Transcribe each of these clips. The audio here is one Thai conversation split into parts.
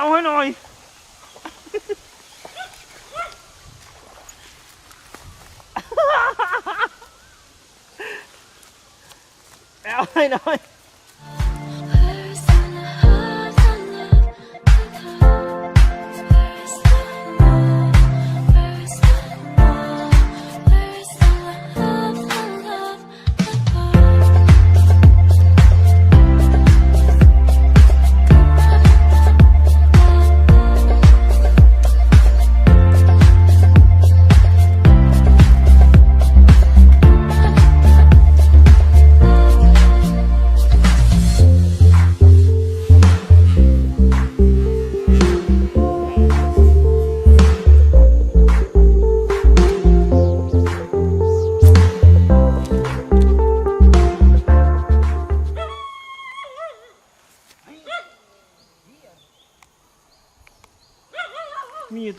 เอาให้หน่อยไปเอาให้หน่อย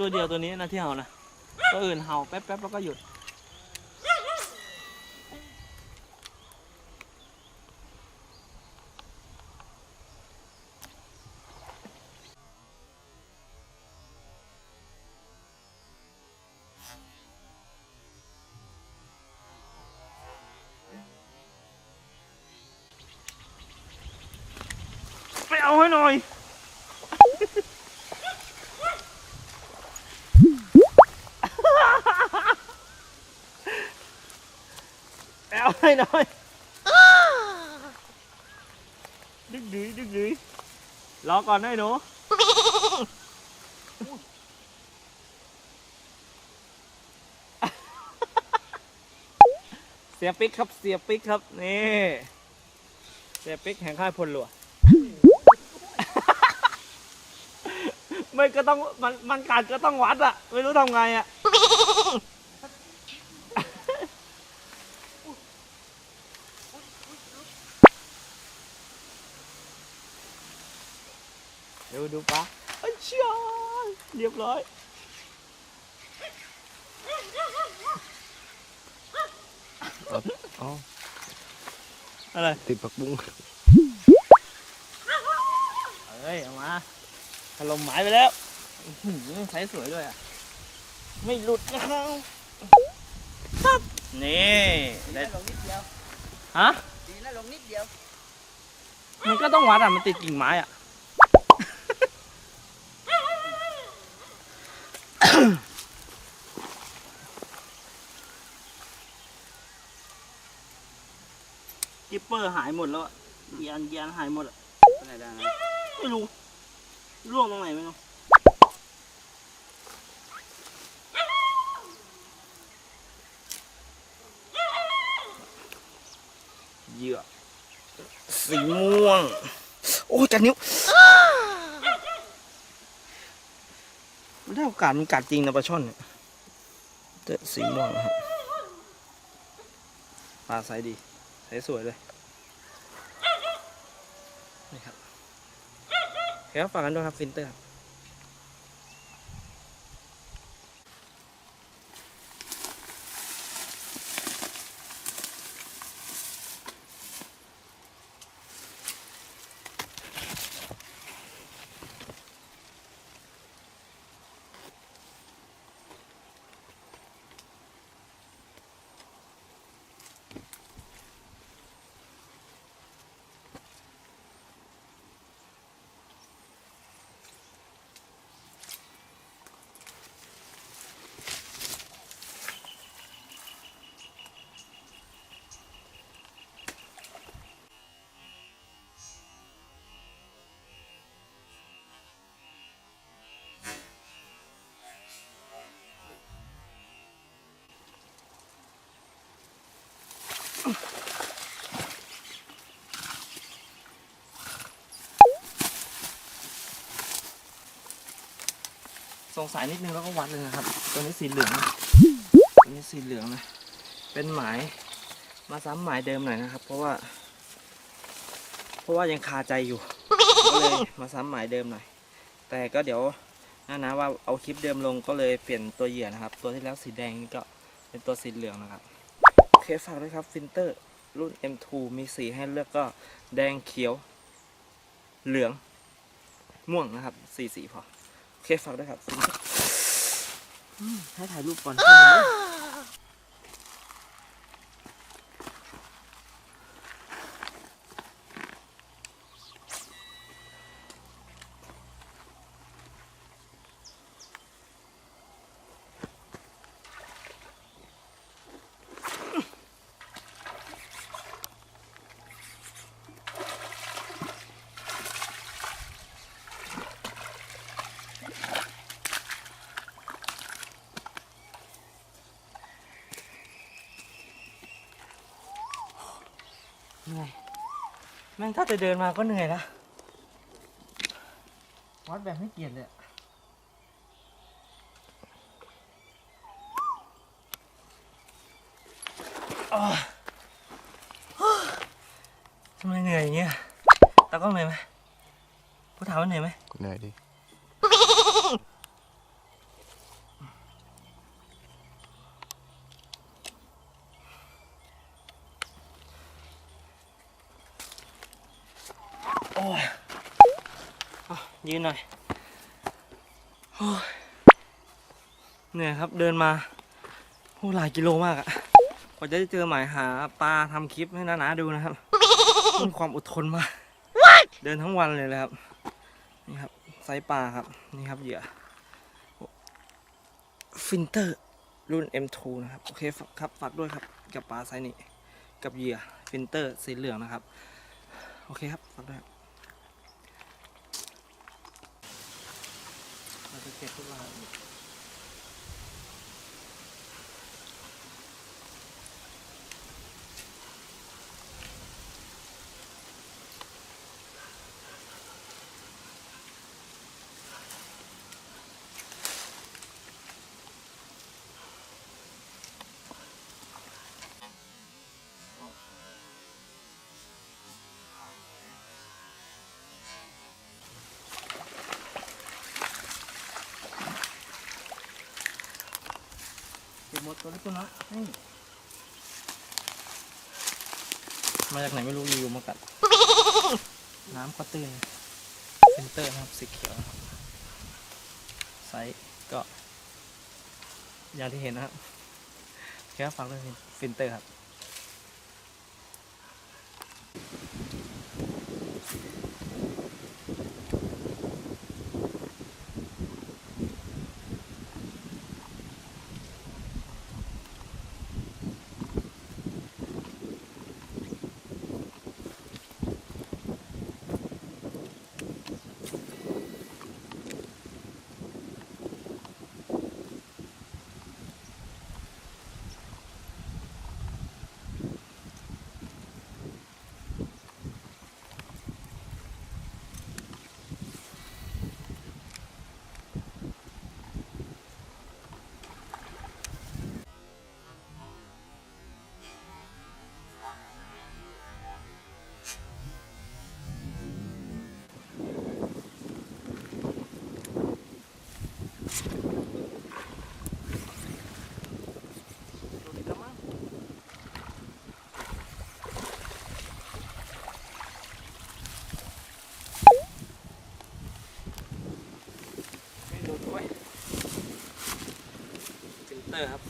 ตัวเดียวตัวนี้นะที่เห่านะตัวอื่นเห่าแป๊บๆแล้วก็หยุด ไปเอาให้หน่อย เอาให้หน่อยดึกดื้อดึกดื้อรอก่อนได้หนูเสียปิ๊กครับเสียปิ๊กครับนี่เสียปิ๊กแห่งค่ายพลหลวงไม่ก็ต้องมันมันกัดก็ต้องวัดอะไม่รู้ทำไงอะ ดูดูปะไอ้เชี่ยเรียบร้อย อ๋ออะไร ติดผักบุ้งเอ้ยเอามาถล่มหมายไปแล้วอื้อหือใช้สวยด้วยอะ ไม่หลุดนะครับปั๊บนี่ได้ลงนิดเดียว ฮะดีนะลงนิดเดียว มันก็ต้องวัดอะ มันติดกิ่งไม้อะ กิปเปอร์หายหมดแล้วอะยานยานหายหมดอะไปไหนได้นะไม่รู้ร่วงตรงไหนไม่รู้เหยื่อสีม่วง โอ้ยกัดนิ้ว มันได้โอกาสมันกัดจริงนะปลาช่อนเนี่ยเจอสีม่วงนะครับปลาใสดี สสวยเลยนี่ครับเดี๋ยวฝากกันด้วยครับฟินเตอร์ สงสัยนิดนึงแล้วก็วัดเลยนะครับ ตัวนี้สีเหลือง ตัวนี้สีเหลืองนะ เป็นหมาย มาซ้ำหมายเดิมหน่อยนะครับ เพราะว่า เพราะว่ายังคาใจอยู่ ก็เลยมาซ้ำหมายเดิมหน่อย แต่ก็เดี๋ยวนะนะว่าเอาคลิปเดิมลงก็เลยเปลี่ยนตัวเหยื่อนะครับ ตัวที่แล้วสีแดงนี่ก็เป็นตัวสีเหลืองนะครับ ฝากด้วยครับฟินเตอร์รุ่น M2 มีสีให้เลือกก็แดงเขียว เหลือง ม่วงนะครับสี่สีพอโอเคฝากด้วยครับ ให้ถ่ายรูปก่อน เหนื่อยแม่งถ้าจะเดินมาก็เหนื่อยละวัดแบบไม่เกียดเลยอะอ้าวทำไมเหนื่อยอย่างเงี้ยตากล้องเหนื่อยไหมผู้ถามว่าเหนื่อยไหมเหนื่อยดิ โอ้ ยเอายืนหน่อยโอ้ยเหนื่อยครับเดินมาโอ้หลายกิโลมากอะกว่าจะได้เจอหมายหาปลาทำคลิปให้นานาดูนะครับมันความอดทนมากเดินทั้งวันเลยเลยครับนี่ครับไซส์ปลาครับนี่ครับเหยื่อฟินเตอร์รุ่น M2 นะครับโอเคฝากครับฝากด้วยครับกับปลาไซส์นี้กับเหยื่อฟินเตอร์สีเหลืองนะครับ โอเคครับฝากด้วย ครับเราจะเก็บทุกรายเก็บหมด ตัวเล็กตัวน้อยนี่มาจากไหนไม่รู้อยู่ๆมากัด น้ำก็ตื้นฟินเตอร์นะครับสีเขียวนะครับไซส์ก็ อย่างที่เห็นนะครับแค่ฟังด้วยฟินเตอร์ครับ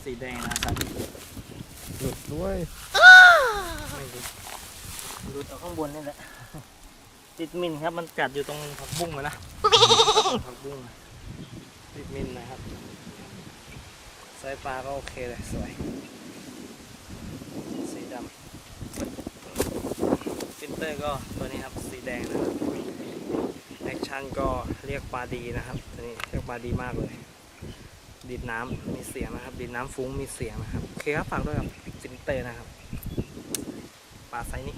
สีแดงนะครับหลุดด้วยไม่หลุดหลุดจากข้างบนนี่แหละ ติดมินครับ มันกัดอยู่ตรงผักบุ้งเลยนะผักบุ้งนะติดมินนะครับไซส์ปลาก็โอเคเลยสวย สีดำฟิลเตอร์ก็ตัวนี้ครับสีแดงนะครับแอคชั่นก็เรียกปลาดีนะครับตัวนี้เรียกปลาดีมากเลย ดิดน้ำมีเสียงนะครับ ดินน้ำฟุ้งมีเสียงนะครับ โอเคครับฝากด้วยกับซินเตอร์นะครับ ปลาไซนี้